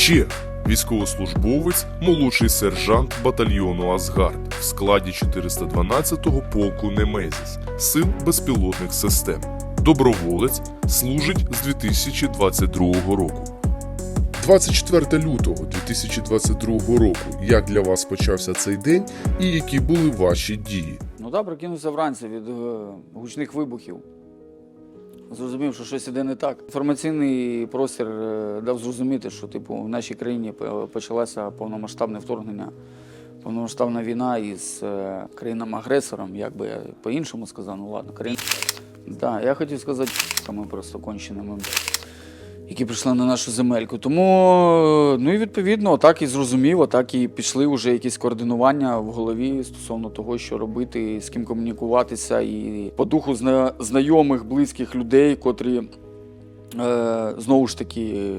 Чех, військовослужбовець, молодший сержант батальйону Асгард в складі 412-го полку Немезіс Сил безпілотних систем. Доброволець служить з 2022 року. 24 лютого 2022 року. Як для вас почався цей день і які були ваші дії? Ну так, прокинувся вранці від е, гучних вибухів. Зрозумів, що щось іде не так. Інформаційний простір е, дав зрозуміти, що типу, в нашій країні по- почалося повномасштабне вторгнення, повномасштабна війна із е, країнами-агресором, як би я по-іншому сказав, ну ладно, країна. Так, я хотів сказати, ми просто конченими, які прийшли на нашу земельку. Тому, ну і відповідно, так і зрозуміло, так і пішли вже якісь координування в голові стосовно того, що робити, з ким комунікуватися, і по духу зна- знайомих, близьких людей, котрі е, знову ж таки.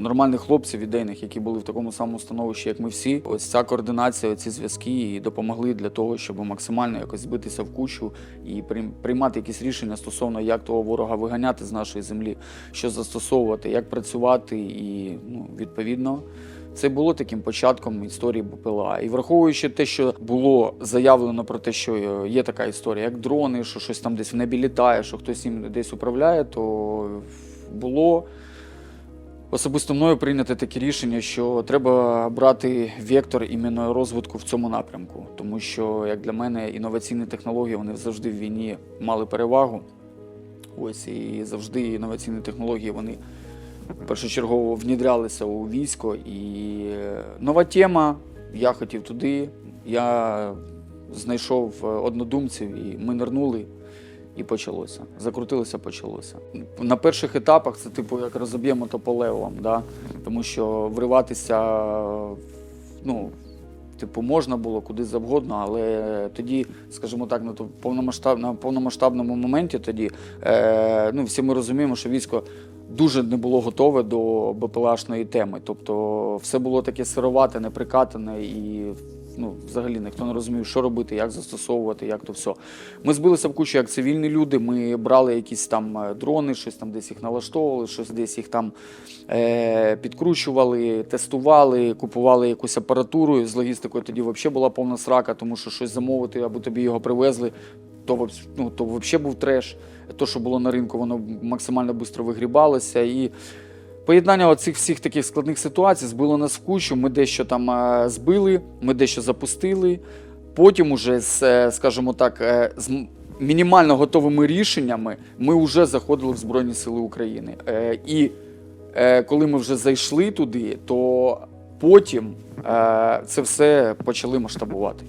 Нормальних хлопців ідейних, які були в такому самому становищі, як ми всі. Ось ця координація, ці зв'язки і допомогли для того, щоб максимально якось збитися в кучу і прийм- приймати якісь рішення стосовно як того ворога виганяти з нашої землі, що застосовувати, як працювати, і ну, відповідно. Це було таким початком історії БПЛА. І враховуючи те, що було заявлено про те, що е, є така історія, як дрони, що щось там десь в небі літає, що хтось їм десь управляє, то було особисто мною прийняте таке рішення, що треба брати вектор іменно розвитку в цьому напрямку. Тому що, як для мене, інноваційні технології вони завжди в війні мали перевагу. Ось і завжди інноваційні технології вони першочергово внідрялися у військо. І е, нова тема. Я хотів туди. Я знайшов е, однодумців, і ми нирнули. І почалося. Закрутилося, почалося. На перших етапах це типу як розоб'ємо то по левелам, да? тому що вриватися, ну, типу, можна було куди завгодно, але тоді, скажімо так, на, повномасштаб, на повномасштабному моменті тоді е, ну, всі ми розуміємо, що військо дуже не було готове до БПЛАшної теми. Тобто все було таке сировате, неприкатане і ну, взагалі ніхто не розумів, що робити, як застосовувати, як то все. Ми збилися в кучу як цивільні люди. Ми брали якісь там е, дрони, щось там десь їх налаштовували, щось десь їх там е, підкручували, тестували, купували якусь апаратуру. З логістикою тоді взагалі була повна срака, тому що щось замовити, або тобі його привезли. То, ну, то взагалі був треш. То, що було на ринку, воно максимально швидко вигрібалося. І Поєднання оцих всіх таких складних ситуацій збило нас в кучу. Ми дещо там е, збили, ми дещо запустили. Потім, уже з, е, скажімо так, е, з мінімально готовими рішеннями ми вже заходили в Збройні Сили України. І коли ми вже зайшли туди, то потім це все почали масштабувати.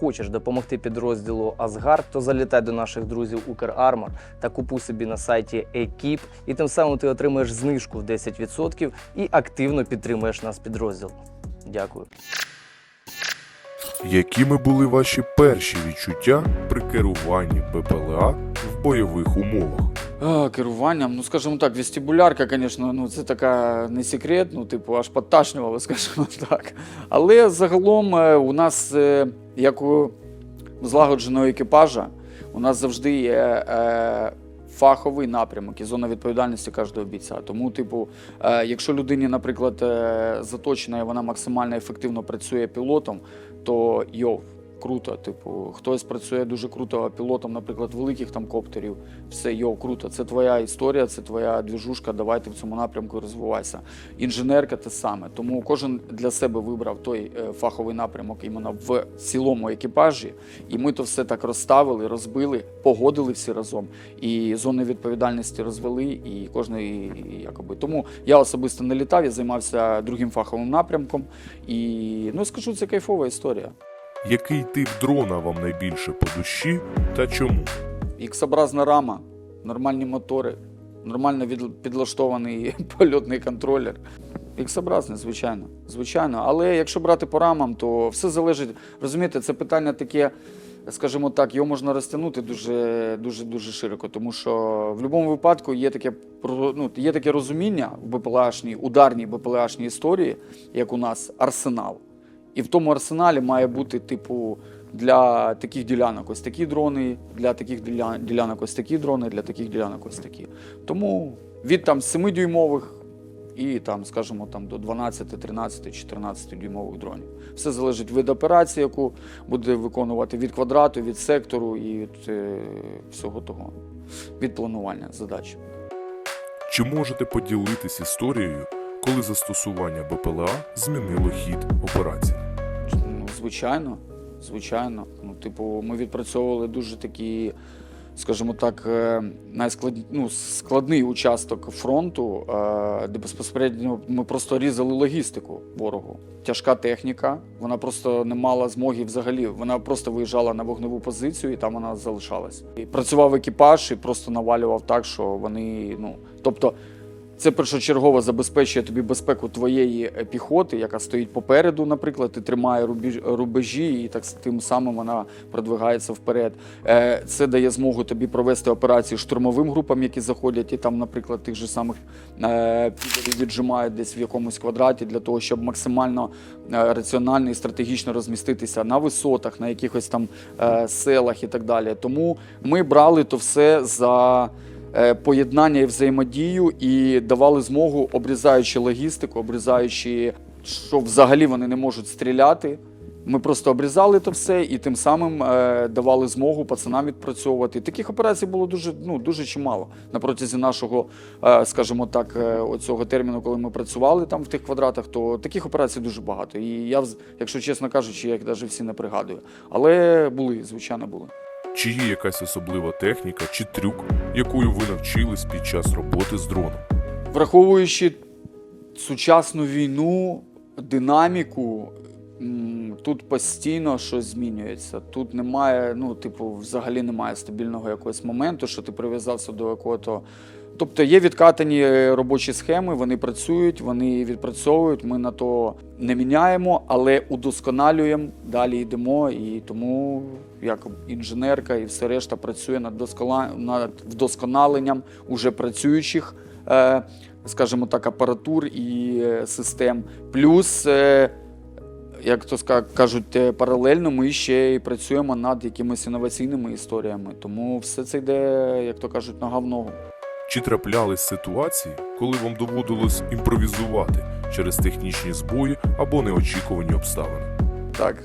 Хочеш допомогти підрозділу Асгард, то залітай до наших друзів Укрармор та купуй собі на сайті Екіп, і тим самим ти отримаєш знижку в 10% і активно підтримуєш наш підрозділ. Дякую. Якими були ваші перші відчуття при керуванні БПЛА в бойових умовах? Керуванням, ну скажімо так, вестибулярка, звісно, ну це така не секрет, ну, типу, аж подташнювало, скажімо так. Але загалом е, у нас, е, як у злагодженого екіпажа, у нас завжди є е, фаховий напрямок і зона відповідальності кожного бійця. Тому, типу, якщо людині, наприклад, заточена і вона максимально ефективно працює пілотом, то йов. Круто, типу, хтось працює дуже круто пілотом, наприклад, великих там коптерів. Все, йо, круто, це твоя історія, це твоя двіжушка, давай ти в цьому напрямку розвивайся. Інженерка те саме. Тому кожен для себе вибрав той е, фаховий напрямок іменно в цілому екіпажі. І ми то все так розставили, розбили, погодили всі разом. І зони відповідальності розвели, і і, якоби. Тому я особисто не літав, я займався другим фаховим напрямком. І ну скажу, це кайфова історія. Який тип дрона вам найбільше по душі та чому? Іксобразна рама, нормальні мотори, нормально підлаштований польотний контролер. Іксобразний, звичайно. Звичайно. Але якщо брати по рамам, то все залежить. Розумієте, це питання таке, скажімо так, його можна розтягнути дуже дуже дуже широко. Тому що в будь-якому випадку є таке ну, є таке розуміння в БПЛАшній, ударній БПЛАшній історії, як у нас арсенал. І в тому арсеналі має бути, типу, для таких ділянок ось такі дрони, для таких ділянок ось такі дрони, для таких ділянок ось такі. Тому від там 7-дюймових і там, скажімо, там до 12, 13, 14 дюймових дронів. Все залежить від операції, яку буде виконувати від квадрату, від сектору і від е, всього того, від планування задач. Чи можете поділитись історією, коли застосування БПЛА змінило хід операції? Ну, звичайно, звичайно. Ну, типу, ми відпрацьовували дуже такі, скажімо так, е, найсклад... ну, складний участок фронту, е, де безпосередньо ми просто різали логістику ворогу. Тяжка техніка, вона просто не мала змоги взагалі. Вона просто виїжджала на вогневу позицію і там вона залишалась. І працював екіпаж і просто навалював так, що вони, ну, тобто. Це першочергово забезпечує тобі безпеку твоєї е, піхоти, яка стоїть попереду, наприклад, і тримає рубежі, і так тим самим вона продвигається вперед. Е, Це дає змогу тобі провести операції штурмовим групам, які заходять, і там, наприклад, тих же самих е, підерів віджимають десь в якомусь квадраті для того, щоб максимально раціонально і стратегічно розміститися на висотах, на якихось там селах і так далі. Тому ми брали то все за поєднання і взаємодію і давали змогу, обрізаючи логістику, обрізаючи, що взагалі вони не можуть стріляти. Ми просто обрізали то все і тим самим е, давали змогу пацанам відпрацьовувати. Таких операцій було дуже, ну, дуже чимало на протязі нашого, е, скажімо так, е, оцього терміну, коли ми працювали там в тих квадратах, то таких операцій дуже багато. І я, якщо чесно кажучи, я їх навіть всі не пригадую. Але були, звичайно, були. Чи є якась особлива техніка чи трюк, якою ви навчились під час роботи з дроном? Враховуючи сучасну війну, динаміку, тут постійно щось змінюється. Тут немає, ну, типу, взагалі немає стабільного якогось моменту, що ти прив'язався до якого-то. Тобто є відкатані е, робочі схеми, вони працюють, вони відпрацьовують. Ми на то не міняємо, але удосконалюємо, далі йдемо. І тому як інженерка і все решта працює над, над вдосконаленням уже працюючих, е, скажімо так, апаратур і е, систем. Плюс, як то кажуть, паралельно ми ще й працюємо над якимись інноваційними історіями. Тому все це йде, як то кажуть, нога в ногу. Чи траплялись ситуації, коли вам доводилось імпровізувати через технічні збої або неочікувані обставини? Так.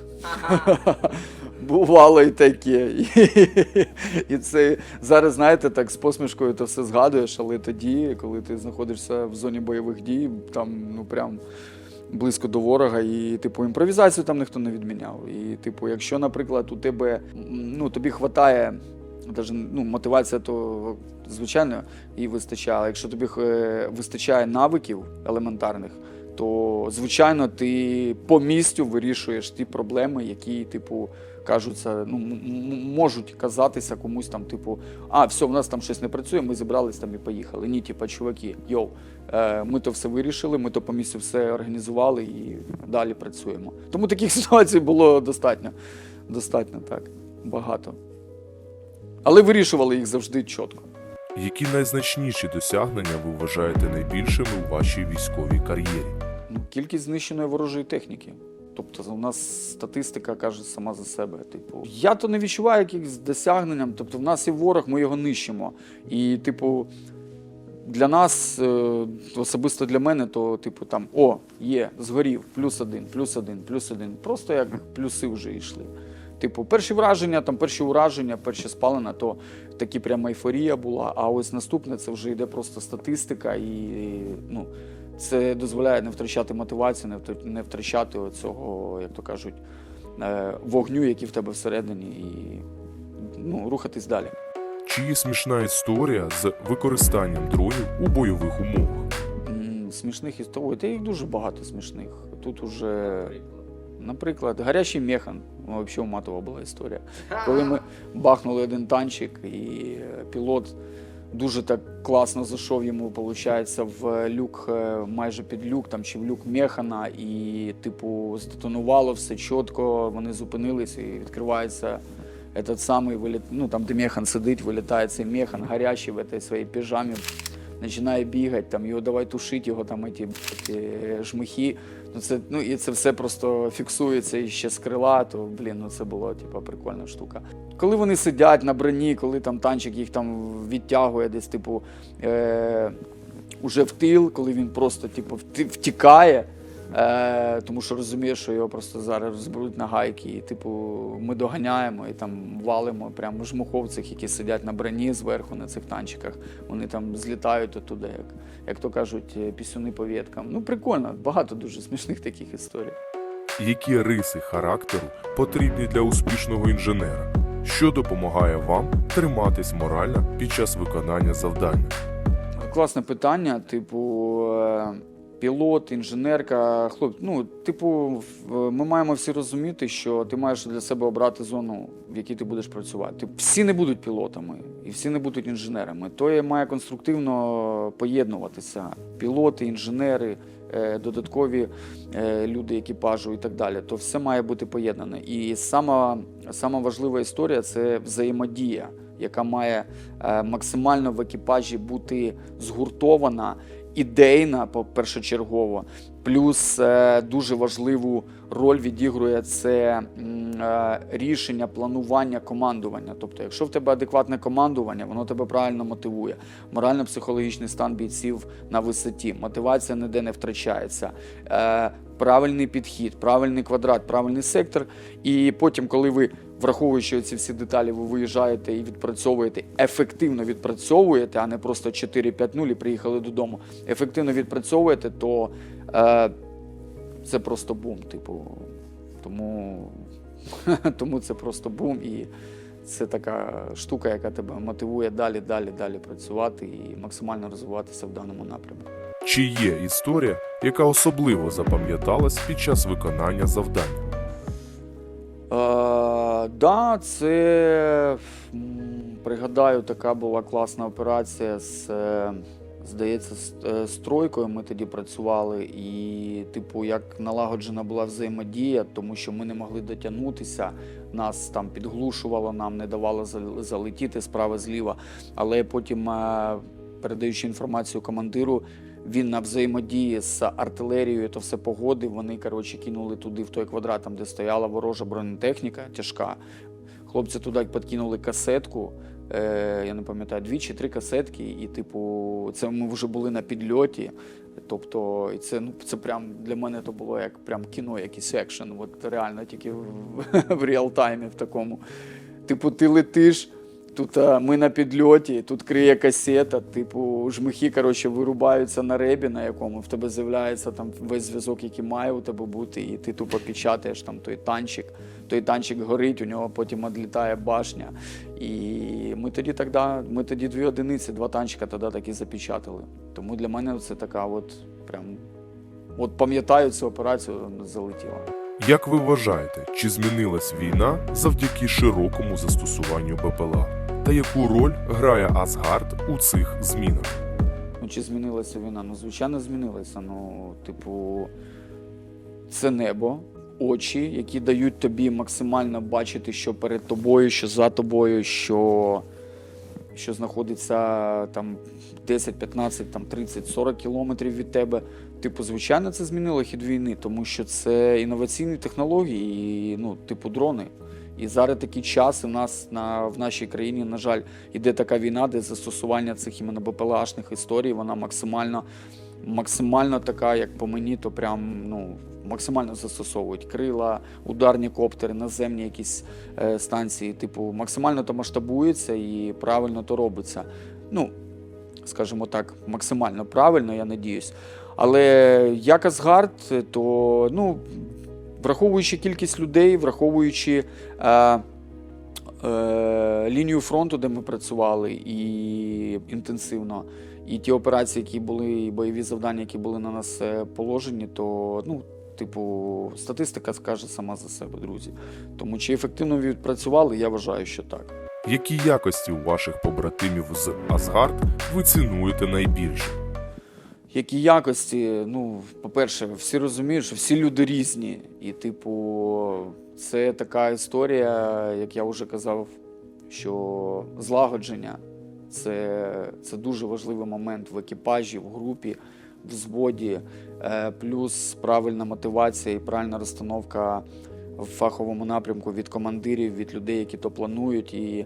Бувало і таке. І це зараз, знаєте, так з посмішкою то все згадуєш, але тоді, коли ти знаходишся в зоні бойових дій, там ну прям близько до ворога, і типу імпровізацію там ніхто не відміняв. І, типу, якщо, наприклад, у тебе ну тобі хватає. Даже, ну, мотивація, то звичайно і вистачає. Якщо тобі е, вистачає навиків елементарних, то звичайно ти по місцю вирішуєш ті проблеми, які, типу, кажуться, ну можуть казатися комусь там, типу, а, все, в нас там щось не працює, ми зібрались там і поїхали. Ні, типу, чуваки, йоу, е, ми то все вирішили, ми то по місцю все організували і далі працюємо. Тому таких ситуацій було достатньо. Достатньо так, багато. Але вирішували їх завжди чітко. Які найзначніші досягнення ви вважаєте найбільшими у вашій військовій кар'єрі? Ну, кількість знищеної ворожої техніки. Тобто у нас статистика каже сама за себе. Типу, я то не відчуваю якихось досягненням. Тобто, в нас є ворог, ми його нищимо. І, типу, для нас, е, особисто для мене, то, типу, там, о, є, згорів, плюс один, плюс один, плюс один. Просто як плюси вже йшли. Типу, перші враження, там перші ураження, перші спалення, то такі прямо ейфорія була. А ось наступне це вже йде просто статистика, і ну, це дозволяє не втрачати мотивацію, не втрачати оцього, як то кажуть, е, вогню, який в тебе всередині, і ну, рухатись далі. Чи є смішна історія з використанням дронів у бойових умовах? Смішних історій, та їх дуже багато смішних. Тут уже, наприклад, гарячий механ. Ну, взагалі матова була історія. Коли ми бахнули один танчик, і пілот дуже так класно зайшов йому, виходить, в люк, е, майже під люк, там чи в люк механа, і, типу, здетонувало все чітко, вони зупинились і відкривається. Этот самий виліт, ну там, де механ сидить, вилітає цей механ гарячий в этой своїй піжамі, починає бігати, там його давай тушити, його там ті жмихи. Ну це ну і це все просто фіксується і ще з крила, то блін, ну це була типа прикольна штука. Коли вони сидять на броні, коли там танчик їх там відтягує, десь, типу, е- уже в тил, коли він просто типу, втікає, е, тому що розуміє, що його просто зараз розберуть на гайки. І, типу, ми доганяємо і там валимо прямо жмуховців, які сидять на броні зверху на цих танчиках. Вони там злітають оттуда, як, як то кажуть, е, пісюни по веткам. Ну, прикольно, багато дуже смішних таких історій. Які риси характеру потрібні для успішного інженера? Що допомагає вам триматись морально під час виконання завдання? Класне питання. Типу, е, пілот, інженерка, хлоп. Ну, типу, ми маємо всі розуміти, що ти маєш для себе обрати зону, в якій ти будеш працювати. Всі не будуть пілотами і всі не будуть інженерами. То має конструктивно поєднуватися. Пілоти, інженери, е, додаткові е, люди екіпажу і так далі. То все має бути поєднане. І сама, сама важлива історія це взаємодія яка має е, максимально в екіпажі бути згуртована, ідейна, першочергово. Плюс е, дуже важливу роль відігрує це е, рішення планування командування. Тобто, якщо в тебе адекватне командування, воно тебе правильно мотивує. Морально-психологічний стан бійців на висоті, мотивація ніде не втрачається. Е, правильний підхід, правильний квадрат, правильний сектор. І потім, коли ви враховуючи ці всі деталі, ви виїжджаєте і відпрацьовуєте, ефективно відпрацьовуєте, а не просто 4-5-0 і приїхали додому. Ефективно відпрацьовуєте, то е, це просто бум. Типу, тому, тому це просто бум. І це така штука, яка тебе мотивує далі, далі, далі працювати і максимально розвиватися в даному напрямку. Чи є історія, яка особливо запам'яталась під час виконання завдання? Е, да, це пригадаю, така була класна операція з, е, здається, з, е, тройкою. Ми тоді працювали, і, типу, як налагоджена була взаємодія, тому що ми не могли дотягнутися. Нас там підглушувало, нам не давало залетіти справа зліва. Але потім, передаючи інформацію командиру, він на взаємодії з артилерією то все погодив. Вони коротше кинули туди в той квадрат, там де стояла ворожа бронетехніка тяжка. Хлопці туди підкинули касетку. Е, я не пам'ятаю, дві чи три касетки, і, типу, це ми вже були на підльоті. Тобто, і це, ну, це прям для мене то було як прям кіно, якийсь екшен. От реально тільки в, в реал-таймі в такому. Типу, ти летиш, тут а, ми на підльоті, тут криє касета, типу, жмихи, коротше, вирубаються на ребі, на якому в тебе з'являється там весь зв'язок, який має у тебе бути, і ти тупо печатаєш там той танчик. Той танчик горить, у нього потім відлітає башня. І ми тоді тоді, ми тоді дві одиниці, два танчика тоді так і запечатали. Тому для мене це така от прям. От пам'ятаю цю операцію, залетіла. Як ви вважаєте, чи змінилась війна завдяки широкому застосуванню БПЛА? Та яку роль грає Асгард у цих змінах? Ну, чи змінилася війна? Ну, звичайно, змінилася. Ну, типу, це небо, очі, які дають тобі максимально бачити, що перед тобою, що за тобою, що, що знаходиться там 10, 15, там 30, 40 кілометрів від тебе. Типу, звичайно, це змінило хід війни, тому що це інноваційні технології, і, ну, типу, дрони. І зараз такий час у нас на, в нашій країні, на жаль, іде така війна, де застосування цих іменно БПЛАшних історій, вона максимально, максимально така, як по мені, то прям ну, максимально застосовують крила, ударні коптери, наземні якісь е, станції. Типу, максимально то масштабується і правильно то робиться. Ну, скажімо так, максимально правильно, я надіюсь. Але як Асгард, то ну, враховуючи кількість людей, враховуючи е, е, лінію фронту, де ми працювали, і інтенсивно, і ті операції, які були, і бойові завдання, які були на нас е, положені, то ну, типу, статистика скаже сама за себе, друзі. Тому чи ефективно відпрацювали, я вважаю, що так. Які якості у ваших побратимів з Асгард ви цінуєте найбільше? Які якості, ну, по-перше, всі розуміють, що всі люди різні. І, типу, це така історія, як я вже казав, що злагодження це, це дуже важливий момент в екіпажі, в групі, в взводі, е, плюс правильна мотивація і правильна розстановка в фаховому напрямку від командирів, від людей, які то планують. І е,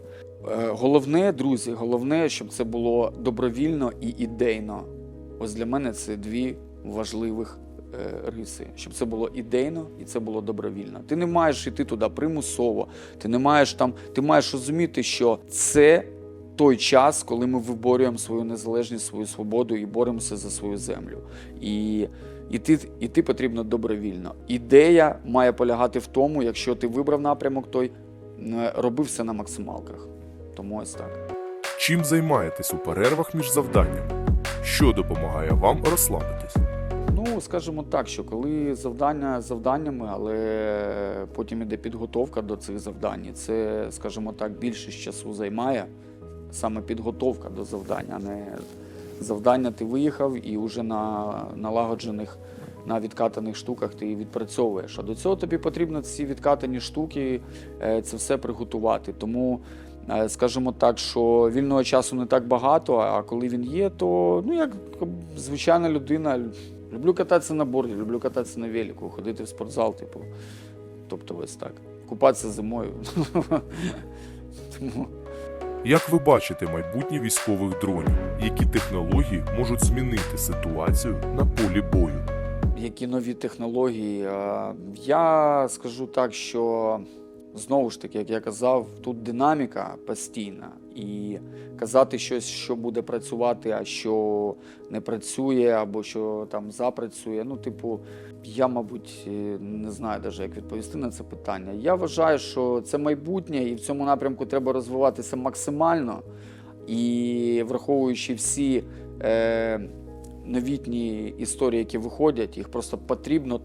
головне, друзі, головне, щоб це було добровільно і ідейно. Ось для мене це дві важливих е, риси, щоб це було ідейно і це було добровільно. Ти не маєш йти туди примусово, ти не маєш там, ти маєш розуміти, що це той час, коли ми виборюємо свою незалежність, свою свободу і боремося за свою землю. І іти, іти потрібно добровільно. Ідея має полягати в тому, якщо ти вибрав напрямок, той е, роби на максималках. Тому ось так. Чим займаєтесь у перервах між завданнями? Що допомагає вам розслабитись? Ну, скажімо так, що коли завдання завданнями, але потім іде підготовка до цих завдань, це, скажімо так, більше часу займає саме підготовка до завдання, а не завдання ти виїхав і вже на налагоджених, на відкатаних штуках ти відпрацьовуєш. А до цього тобі потрібно ці відкатані штуки, е, це все приготувати. Тому Скажімо так, що вільного часу не так багато, а коли він є, то ну як звичайна людина. Люблю кататися на борді, люблю кататися на велику, ходити в спортзал, типу. Тобто ось так. Купатися зимою. Тому Як ви бачите майбутнє військових дронів? Які технології можуть змінити ситуацію на полі бою? які нові технології. Е, Я скажу так, що знову ж таки, як я казав, тут динаміка постійна. І казати щось, що буде працювати, а що не працює, або що там запрацює. Ну, типу, я, мабуть, е, не знаю навіть, як відповісти на це питання. Я вважаю, що це майбутнє, і в цьому напрямку треба розвиватися максимально. І враховуючи всі е, новітні історії, які виходять, їх просто потрібно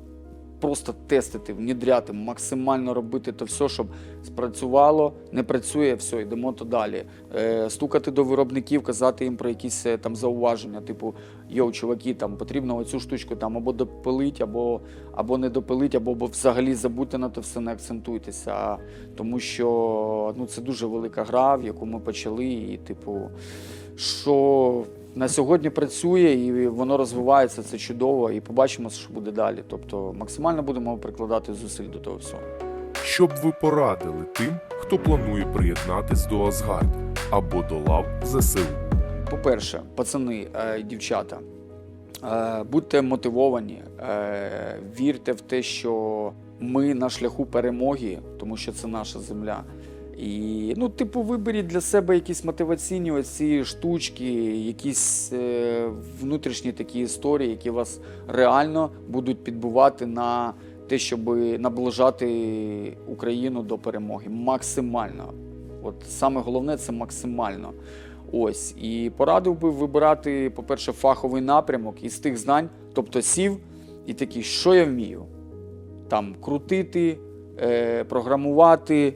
просто тестити, внідряти, максимально робити то все, щоб спрацювало, не працює, все, йдемо то далі. Е, стукати до виробників, казати їм про якісь е, там зауваження, типу, йоу, чуваки, там потрібно оцю штучку там або допилить, або, або не допилить, або, або взагалі забудьте на то все, не акцентуйтеся. Тому що ну, це дуже велика гра, в яку ми почали, і, типу, що на сьогодні працює і воно розвивається, це чудово, і побачимо, що буде далі. Тобто максимально будемо прикладати зусиль до того всього. Що б ви порадили тим, хто планує приєднатись до Асгард або до лав ЗСУ? По-перше, пацани е, і дівчата, е, будьте мотивовані, е, вірте в те, що ми на шляху перемоги, тому що це наша земля. І, ну, типу, виберіть для себе якісь мотиваційні оці штучки, якісь е, внутрішні такі історії, які вас реально будуть підбувати на те, щоб наближати Україну до перемоги. Максимально. От саме головне це максимально. Ось і порадив би вибирати, по-перше, фаховий напрямок із тих знань, тобто сів і такий, що я вмію? Там крутити, е, програмувати,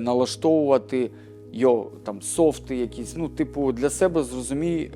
налаштовувати, йо, там софти якісь. Ну, типу, для себе зрозумій,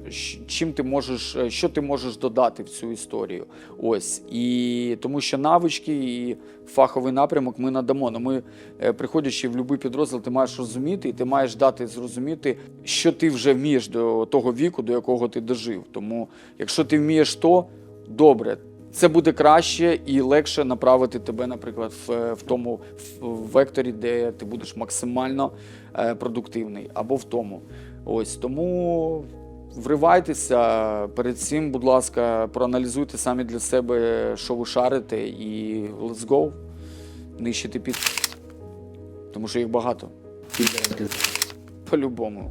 чим ти можеш, е, що ти можеш додати в цю історію. Ось. І тому що навички і фаховий напрямок ми надамо. Ну, ми, е, приходячи в будь-який підрозділ, ти маєш розуміти, і ти маєш дати зрозуміти, що ти вже вмієш до того віку, до якого ти дожив. Тому, якщо ти вмієш то, добре. Це буде краще і легше направити тебе, наприклад, в, в тому в векторі, де ти будеш максимально е, продуктивний, або в тому. Ось тому вривайтеся перед цим, будь ласка, проаналізуйте самі для себе, що ви шарите, і let's go. Нищити під. Тому що їх багато. По-любому.